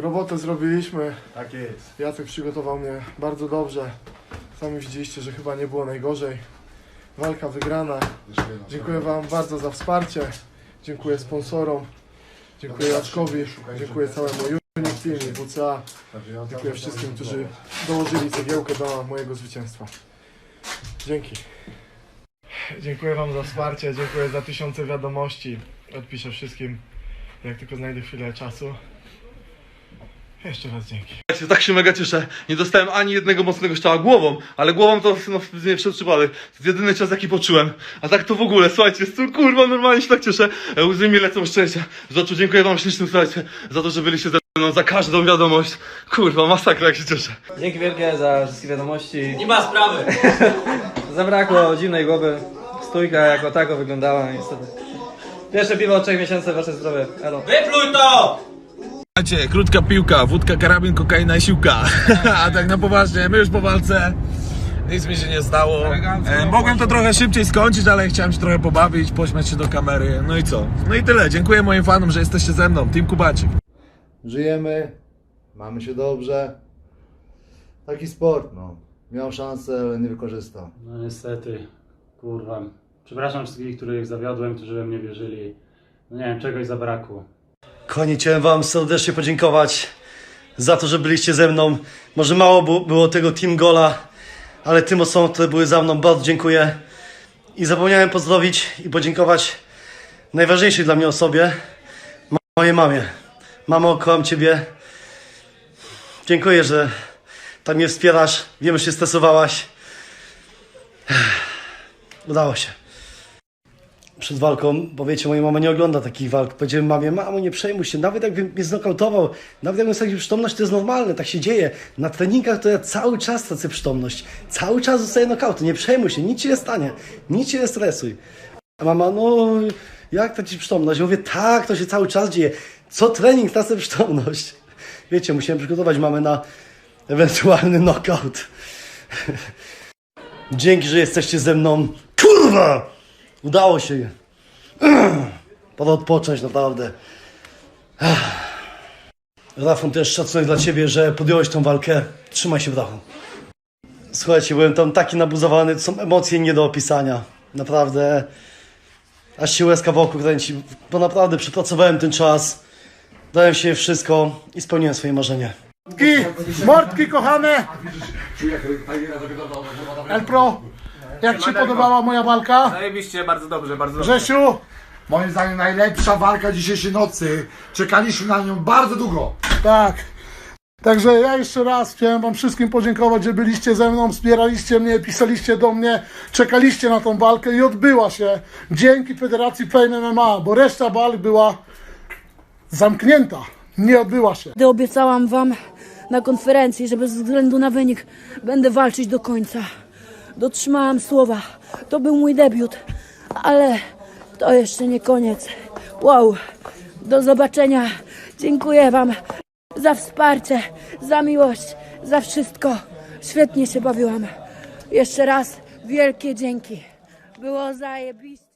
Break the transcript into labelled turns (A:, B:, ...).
A: Robotę zrobiliśmy.
B: Tak jest.
A: Jacek przygotował mnie bardzo dobrze. Sami widzieliście, że chyba nie było najgorzej. Walka wygrana. Dziękuję Wam bardzo za wsparcie. Dziękuję sponsorom. Dziękuję Jackowi. Dziękuję całemu Unique Team i WCA. Dziękuję wszystkim, którzy dołożyli cegiełkę do mojego zwycięstwa. Dzięki. Dziękuję Wam za wsparcie. Dziękuję za tysiące wiadomości. Odpiszę wszystkim, jak tylko znajdę chwilę czasu. Jeszcze raz dzięki.
C: Słuchajcie, tak się mega cieszę. Nie dostałem ani jednego mocnego strzała głową, ale głową to no, nie przez przypadek. To jest jedyny czas jaki poczułem. A tak to w ogóle, słuchajcie, jest tu, kurwa, normalnie się tak cieszę. E, Łzy mi lecą szczęścia. Za to dziękuję wam ślicznym, słuchajcie, za to, że byliście ze mną, za każdą wiadomość. Kurwa, masakra jak się cieszę.
D: Dzięki wielkie za wszystkie wiadomości.
E: Nie ma sprawy.
D: Zabrakło zimnej głowy. Stójka jako tako wyglądała niestety. Pierwsze piwo od 3 miesięcy, wasze zdrowie. Elo.
E: Wypluj to!
F: Słuchajcie, krótka piłka, wódka, karabin, kokaina i siłka. A tak na poważnie, my już po walce. Nic mi się nie stało. E, mogłem to trochę szybciej skończyć, ale chciałem się trochę pobawić, pośmiać się do kamery. No i co? No i tyle. Dziękuję moim fanom, że jesteście ze mną. Team Kubaci.
B: Żyjemy, mamy się dobrze. Taki sport, no. Miał szansę, ale nie wykorzystał.
G: No niestety, kurwa. Przepraszam wszystkich, których zawiodłem, którzy we mnie wierzyli. No nie wiem, czegoś zabrakło.
H: Kochani, chciałem Wam serdecznie podziękować za to, że byliście ze mną. Może mało było tego Team Gola, ale tym osobom, które były za mną, bardzo dziękuję. I zapomniałem pozdrowić i podziękować najważniejszej dla mnie osobie, mo- mojej mamie. Mamo, kocham Ciebie. Dziękuję, że tak mnie wspierasz. Wiem, że się stresowałaś. Udało się przed walką, bo wiecie, moja mama nie ogląda takich walk. Powiedziałem mamie, mamo, nie przejmuj się, nawet jakbym mnie znokautował, nawet jakbym stracił przytomność, to jest normalne, tak się dzieje. Na treningach to ja cały czas tracę przytomność, cały czas dostaję nokauty, nie przejmuj się, nic ci nie stanie, nic się nie stresuj. A mama, no, jak tracić przytomność? Ja mówię, tak, to się cały czas dzieje. Co trening tracę przytomność? Wiecie, musiałem przygotować mamę na ewentualny knockout. Dzięki, że jesteście ze mną. Kurwa! Udało się. Pora odpocząć, naprawdę. Rafon, też szacunek dla Ciebie, że podjąłeś tą walkę. Trzymaj się w dachu. Słuchajcie, byłem tam taki nabuzowany, to są emocje nie do opisania. Naprawdę. Aż się łezka wokół kręci, bo naprawdę przepracowałem ten czas. Dałem się wszystko i spełniłem swoje marzenie.
A: Mordki, mordki kochane! El Pro, jak Ci się podobała moja walka?
E: Zajebiście, bardzo dobrze, bardzo dobrze.
A: Grzesiu,
I: Moim zdaniem najlepsza walka dzisiejszej nocy. Czekaliśmy na nią bardzo długo.
A: tak. Także ja jeszcze raz chciałem Wam wszystkim podziękować, że byliście ze mną, wspieraliście mnie, pisaliście do mnie, czekaliście na tą walkę i odbyła się dzięki Federacji Fame MMA, bo reszta walk była zamknięta, nie odbyła się.
J: Gdy obiecałam wam na konferencji, że bez względu na wynik będę walczyć do końca. Dotrzymałam słowa. To był mój debiut, ale to jeszcze nie koniec. Wow, do zobaczenia. Dziękuję wam za wsparcie, za miłość, za wszystko. Świetnie się bawiłam. Jeszcze raz wielkie dzięki. Było zajebiście.